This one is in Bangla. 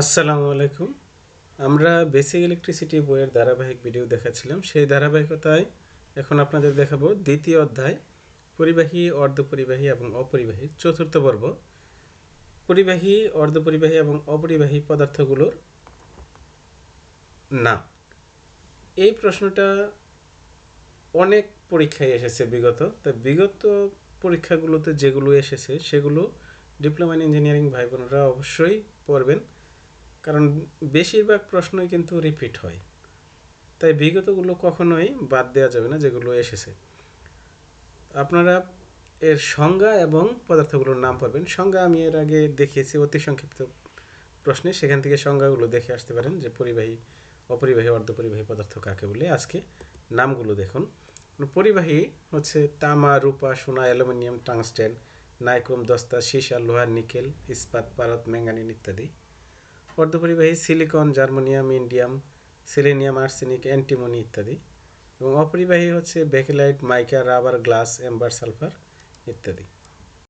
আসসালামু আলাইকুম। আমরা বেসিক ইলেকট্রিসিটি বইয়ের ধারাবাহিক ভিডিও দেখাচ্ছিলাম। সেই ধারাবাহিকতায় এখন আপনাদের দেখাবো দ্বিতীয় অধ্যায়, পরিবাহী, অর্ধপরিবাহী এবং অপরিবাহী, চতুর্থ পর্ব। পরিবাহী, অর্ধপরিবাহী এবং অপরিবাহী পদার্থগুলোর নাম। এই প্রশ্নটা অনেক পরীক্ষায় এসেছে বিগত। তো বিগত পরীক্ষাগুলোতে যেগুলো এসেছে, সেগুলো ডিপ্লোমা ইঞ্জিনিয়ারিং ভাই বোনরা অবশ্যই পড়বেন। কারণ বেশিরভাগ প্রশ্নই কিন্তু রিপিট হয়। তাই বিগতগুলো কখনোই বাদ দেওয়া যাবে না, যেগুলো এসেছে। আপনারা এর সংজ্ঞা এবং পদার্থগুলোর নাম পড়বেন। সংজ্ঞা আমি এর আগে দেখিয়েছি, অতি সংক্ষিপ্ত প্রশ্নে। সেখান থেকে সংজ্ঞাগুলো দেখে আসতে পারেন যে পরিবাহী, অপরিবাহী, অর্ধপরিবাহী পদার্থ কাকে বলে। আজকে নামগুলো দেখুন। পরিবাহী হচ্ছে তামা, রূপা, সোনা, অ্যালুমিনিয়াম টাংস্টেন নাইক্রোম দস্তা, সীসা লোহা নিকেল, ইস্পাত পারত ম্যাঙ্গানিন ইত্যাদি। অর্ধপরিবাহী silicon, germanium, indium, selenium, arsenic, antimony ইত্যাদি এবং অপরিবাহী হচ্ছে bakelite mica, rubber, glass amber sulphur ইত্যাদি।